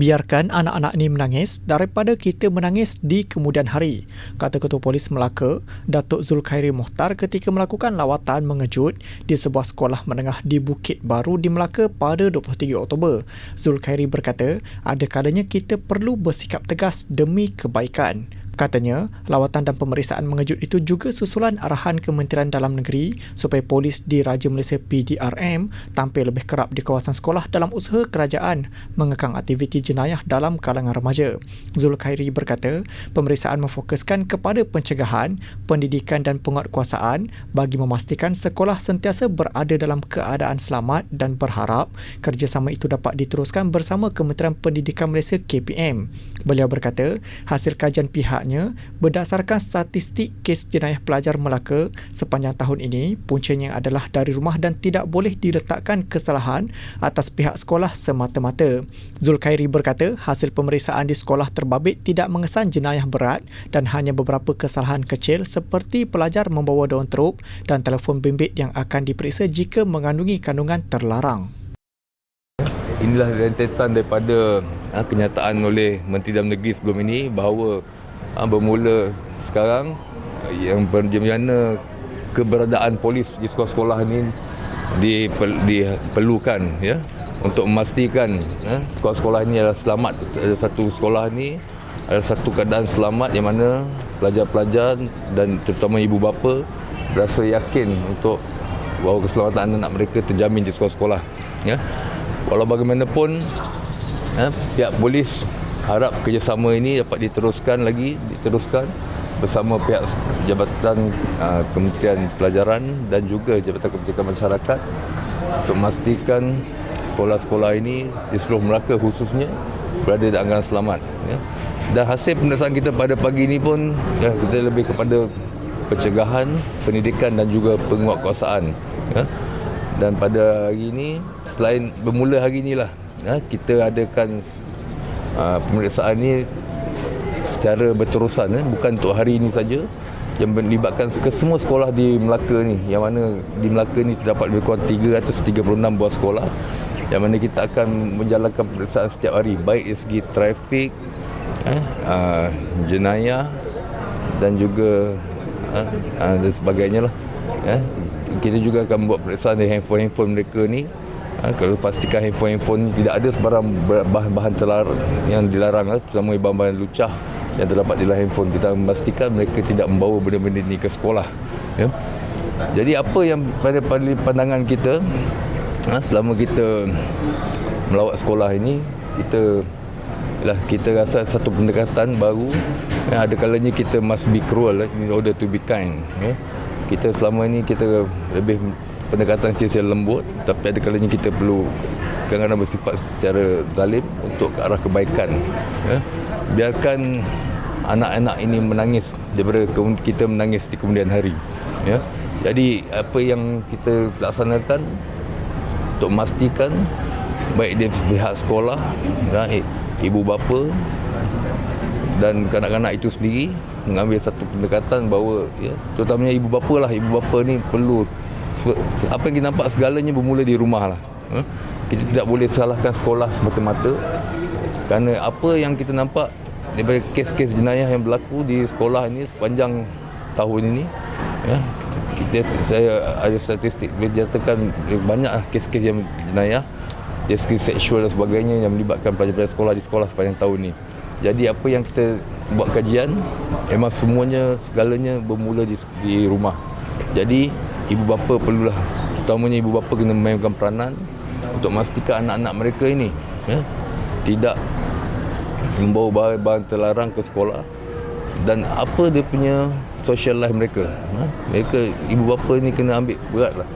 Biarkan anak-anak ini menangis daripada kita menangis di kemudian hari, kata Ketua Polis Melaka, Datuk Zulkhairi Mohtar ketika melakukan lawatan mengejut di sebuah sekolah menengah di Bukit Baru di Melaka pada 23 Oktober. Zulkhairi berkata, ada kalanya kita perlu bersikap tegas demi kebaikan. Katanya, lawatan dan pemeriksaan mengejut itu juga susulan arahan Kementerian Dalam Negeri supaya polis di Raja Malaysia PDRM tampil lebih kerap di kawasan sekolah dalam usaha kerajaan mengekang aktiviti jenayah dalam kalangan remaja. Zulkhairi berkata, pemeriksaan memfokuskan kepada pencegahan, pendidikan dan penguatkuasaan bagi memastikan sekolah sentiasa berada dalam keadaan selamat dan berharap kerjasama itu dapat diteruskan bersama Kementerian Pendidikan Malaysia KPM. Beliau berkata, hasil kajian pihaknya Sebenarnya, berdasarkan statistik kes jenayah pelajar Melaka sepanjang tahun ini, puncanya adalah dari rumah dan tidak boleh diletakkan kesalahan atas pihak sekolah semata-mata. Zulkhairi berkata, hasil pemeriksaan di sekolah terbabit tidak mengesan jenayah berat dan hanya beberapa kesalahan kecil seperti pelajar membawa daun teruk dan telefon bimbit yang akan diperiksa jika mengandungi kandungan terlarang. Inilah rentetan daripada ha, kenyataan oleh Menteri Dalam Negeri sebelum ini bahawa ha, bermula sekarang yang berjaya keberadaan polis di sekolah-sekolah ini diperlukan ya untuk memastikan ya, sekolah-sekolah ini adalah selamat. Satu sekolah ini adalah satu keadaan selamat yang mana pelajar-pelajar dan terutama ibu bapa berasa yakin untuk bahawa keselamatan anak mereka terjamin di sekolah-sekolah ya. Walau bagaimanapun ya, pihak polis harap kerjasama ini dapat diteruskan lagi diteruskan bersama pihak Jabatan uh, Kementerian Pelajaran dan juga Jabatan Kepentingan Masyarakat untuk memastikan sekolah-sekolah ini di seluruh Melaka khususnya berada di anggaran selamat ya. dan hasil pemeriksaan kita pada pagi ini pun ya, kita lebih kepada pencegahan, pendidikan dan juga penguatkuasaan ya. dan pada hari ini selain bermula hari inilah ya, kita adakan pemeriksaan ini secara berterusan eh, bukan untuk hari ini saja. Yang melibatkan ke semua sekolah di Melaka ni. Yang mana di Melaka ni terdapat lebih kurang 336 buah sekolah. Yang mana kita akan menjalankan pemeriksaan setiap hari. Baik dari segi trafik eh, uh, jenayah dan juga uh, uh, dan sebagainya lah eh. kita juga akan buat pemeriksaan di handphone-handphone mereka ni Ha, kalau pastikan handphone-handphone tidak ada sebarang bahan-bahan terlarang yang dilarang, ha, terutama bahan-bahan lucah yang terdapat di dalam handphone. Kita memastikan mereka tidak membawa benda-benda ini ke sekolah. Ya. Jadi apa yang pada pandangan kita ha, selama kita melawat sekolah ini, kita lah kita rasa satu pendekatan baru ya, ada kalanya kita must be cruel in order to be kind ya. kita selama ini kita lebih pendekatan secara lembut tapi ada kalanya kita perlu kadang-kadang bersifat secara zalim untuk ke arah kebaikan ya. biarkan anak-anak ini menangis daripada kita menangis di kemudian hari ya. jadi apa yang kita laksanakan untuk memastikan baik di pihak sekolah ya, ibu bapa dan kanak-kanak itu sendiri mengambil satu pendekatan bahawa ya, terutamanya ibu bapa lah ibu bapa ni perlu apa yang kita nampak segalanya bermula di rumah lah. Ha? Kita tidak boleh salahkan sekolah semata-mata kerana apa yang kita nampak daripada kes-kes jenayah yang berlaku di sekolah ini sepanjang tahun ini ya kita saya ada statistik menyatakan banyak kes-kes yang jenayah kes-kes seksual dan sebagainya yang melibatkan pelajar-pelajar sekolah di sekolah sepanjang tahun ini jadi apa yang kita buat kajian memang semuanya segalanya bermula di, di rumah jadi ibu bapa perlulah utamanya ibu bapa kena memainkan peranan untuk memastikan anak-anak mereka ini ya, tidak membawa bahan-bahan terlarang ke sekolah dan apa dia punya social life mereka ha? mereka ibu bapa ini kena ambil berat lah